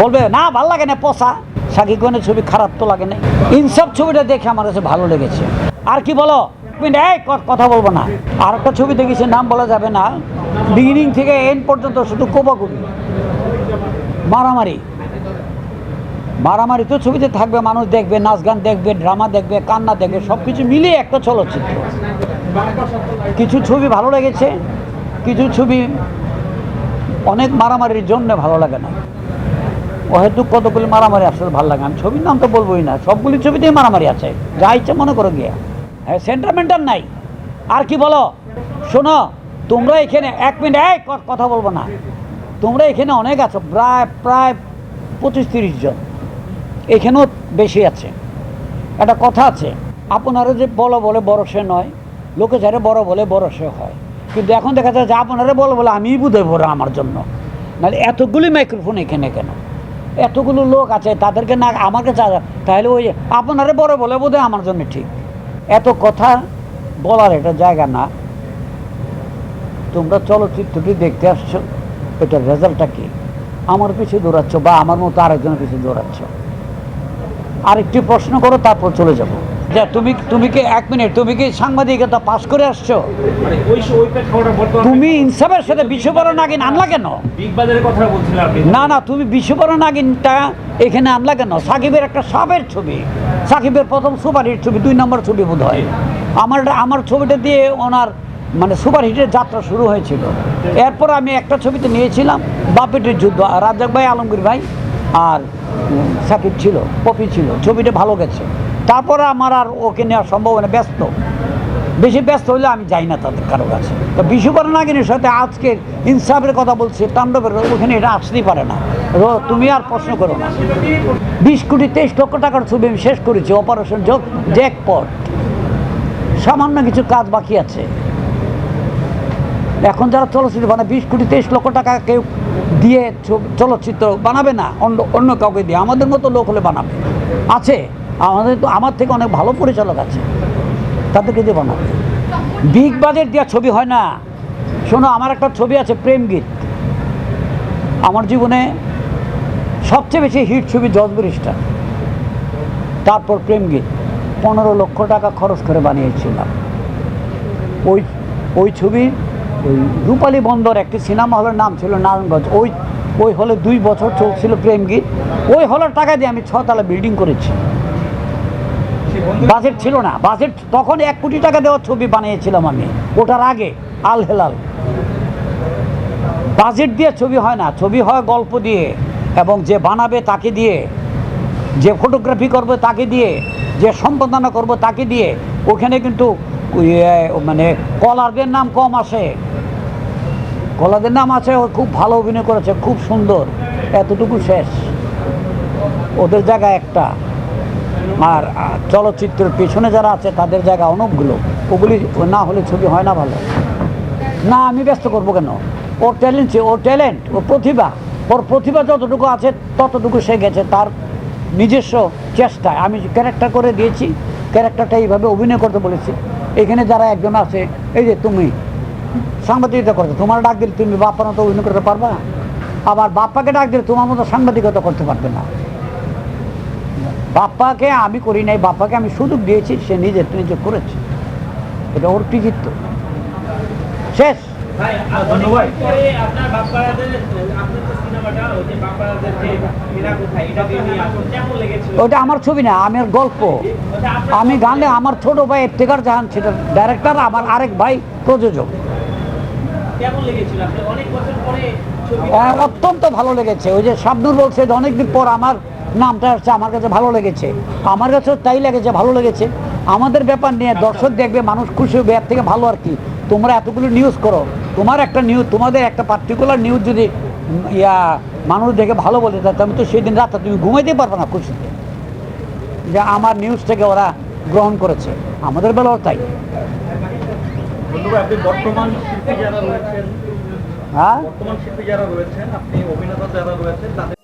বলবে, না, ভালো লাগে না পচা সাকিব খানের ছবি খারাপ তো লাগে না। ইনসাফ ছবিটা দেখে আমার কাছে ভালো লেগেছে। আর কি বলো? কথা বলব না। আর একটা ছবি দেখেছি, নাম বলা যাবে না। বিগিনিং থেকে এন্ড পর্যন্ত শুধু কোপাকুপি মারামারি। মারামারি তো ছবিতে থাকবে, মানুষ দেখবে, নাচ গান দেখবে ড্রামা দেখবে, কান্না দেখবে সব কিছু মিলিয়ে একটা চলচ্চিত্র। কিছু ছবি ভালো লেগেছে, কিছু ছবি অনেক মারামারির জন্য ভালো লাগে না। হয়তো কতগুলি মারামারি আসলে ভালো লাগে। আমি ছবির নাম তো বলবোই না, সবগুলি ছবিতেই মারামারি আছে। যা ইচ্ছে মনে করো গিয়া। হ্যাঁ সেন্টারমেন্টাল নাই। আর কি বলো? শোনো, তোমরা এখানে এক মিনিট এক কথা বলব না। তোমরা এখানে অনেক আছো, প্রায় প্রায় পঁচিশ তিরিশ জন। এখানেও বেশি আছে। একটা কথা আছে, আপনারা যে বলো বলে বড় সে নয়, লোকে যারা বড় বলে বড় সে হয়। কিন্তু এখন দেখা যায় যে আপনারা বলো বলে আমিই বোধহয় বড় আমার জন্য। নাহলে এতগুলি মাইক্রোফোন এখানে কেন? এতগুলো লোক আছে, তাদেরকে না আমাকে চা- তাহলে ওই আপনারে বড় বলে বোধহয় আমার জন্য ঠিক। এত কথা বলার এটা জায়গা না। তোমরা চলচ্চিত্রটি দেখতে আসছো, এটার রেজাল্টটা কি? আমার পিছিয়ে দৌড়াচ্ছ বা আমার মতো আরেকজনের পিছিয়ে দৌড়াচ্ছ। আরেকটি প্রশ্ন করো, তারপর চলে যাব। যে তুমি তুমি কি এক মিনিট তুমি কি সাংবাদিকতা পাস করে আসছো? মানে তুমি ইনসাফের সাথে বিশ্ববরণ নাগিন আনলা কেন? কথা না না তুমি বিশ্ববরণ নাগিনটা এখানে আনলা কেন? সাকিবের একটা সাবের ছবি। সাকিবের প্রথম সুপারহিট ছবি দুই নম্বর ছবি বোধ হয় আমার আমার ছবিটা দিয়ে ওনার মানে সুপারহিটের যাত্রা শুরু হয়েছিল। এরপর আমি একটা ছবিতে নিয়েছিলাম বাপেটের যুদ্ধ। রাজ্জাক ভাই আলমগীর ভাই আর সাকিব ছিল পপি ছিল। ছবিটা ভালো গেছে। তারপরে আমার আর ওকে নেওয়া সম্ভব হয় না ব্যস্ত। বেশি ব্যস্ত হলে আমি যাই না তাদের কারও কাছে। তো বিশ্বকরণ নাগিনের সাথে আজকের ইনসাফের কথা বলছে, তাণ্ডবের ওখানে এটা আসতেই পারে না। তুমি আর প্রশ্ন করো না। বিশ কোটি তেইশ লক্ষ টাকার ছবি আমি শেষ করেছি, অপারেশন যোগ জ্যাকপট। সামান্য কিছু কাজ বাকি আছে। এখন যারা চলচ্চিত্র বানায়, বিশ কোটি তেইশ লক্ষ টাকা কেউ দিয়ে চলচ্চিত্র বানাবে না, অন্য অন্য কাউকে দিয়ে। আমাদের মতো লোক হলে বানাবে। আছে। আমাদের তো আমার থেকে অনেক ভালো পরিচালক আছে। তাদেরকে দিয়ে বানাবে বিগ বাজেট দেওয়া ছবি হয় না। শোনো, আমার একটা ছবি আছে প্রেম গীত আমার জীবনে সবচেয়ে বেশি হিট ছবি জজবরিস্টার তারপর প্রেম গীত পনেরো লক্ষ টাকা খরচ করে বানিয়েছিলাম। ওই ওই ছবির ওই রূপালী বন্দর একটি সিনেমা হলের নাম ছিল নারায়ণগঞ্জ। ওই ওই হলে দুই বছর চলছিল প্রেম গীত ওই হলের টাকা দিয়ে আমি ছতলা বিল্ডিং করেছি। বাজেট ছিল না। বাজেট তখন এক কোটি টাকা দেওয়ার ছবি বানিয়েছিলাম আমি। ওটার আগে আল হেলাল। বাজেট দিয়ে ছবি হয় না। ছবি হয় গল্প দিয়ে এবং যে বানাবে তাকে দিয়ে, যে ফটোগ্রাফি করবে তাকে দিয়ে, যে সম্পাদনা করবে তাকে দিয়ে, ওখানে কিন্তু মানে কলারদের নাম কম আসে। কলারদের নাম আছে, ও খুব ভালো অভিনয় করেছে, খুব সুন্দর, এতটুকু শেষ। ওদের জায়গা একটা। আর চলচ্চিত্রের পেছনে যারা আছে, তাদের জায়গা অনেকগুলো। ওগুলি না হলে ছবি হয় না ভালো। না, আমি ব্যস্ত করব কেন? ওর ট্যালেন্ট ওর ট্যালেন্ট ওর প্রতিভা ওর প্রতিভা যতটুকু আছে, ততটুকু সে গেছে তার নিজস্ব চেষ্টায়। আমি ক্যারেক্টার করে দিয়েছি ক্যারেক্টারটা এইভাবে অভিনয় করতে বলেছি। এখানে যারা একজন আছে, এই যে তুমি, সাংবাদিকতা করছ, তোমার ডাক দিলে তুমি বাপ্পার মতো অভিনয় করতে পারবা আবার বাপ্পাকে ডাক দিলে তোমার মতো সাংবাদিকতা করতে পারবে না। বাপ্পাকে আমি করি নাই বাপ্পাকে আমি সুযোগ দিয়েছি সে নিজে নিজে করেছে। এটা ওর কৃতিত্ব। শেষ। ওটা আমার ছবি না আমার গল্প। আমি গানে আমার ছোট ভাই ইফতেখার জাহান সেটা ডাইরেক্টর আমার আরেক ভাই প্রযোজক। কেমন লেগেছিল? আপনি অনেক বছর পরে ছবি আহ, অত্যন্ত ভালো লেগেছে। ওই যে শাবনুর বলছে অনেকদিন পর আমার নামটা হচ্ছে আমার কাছে ভালো লেগেছে। আমার কাছেও তাই লেগেছে ভালো লেগেছে। আমাদের ব্যাপার নিয়ে দর্শক দেখবে মানুষ খুশি হবে এর থেকে ভালো আর কি। তোমরা এতগুলো নিউজ করো। তোমার একটা নিউজ তোমাদের একটা পার্টিকুলার নিউজ যদি ইয়া মানুষ দেখে ভালো বলে তাহলে আমি তো সেদিন রাতে তুমি ঘুমাইতে পারবে না খুশিতে। যে আমার নিউজ থেকে ওরা গ্রহণ করেছে। আমাদের বেলাও তাই। বর্তমান শিল্পী যারা রয়েছেন হ্যাঁ? বর্তমান শিল্পী যারা রয়েছেন আপনি অভিনেতা যারা রয়েছেন তাদের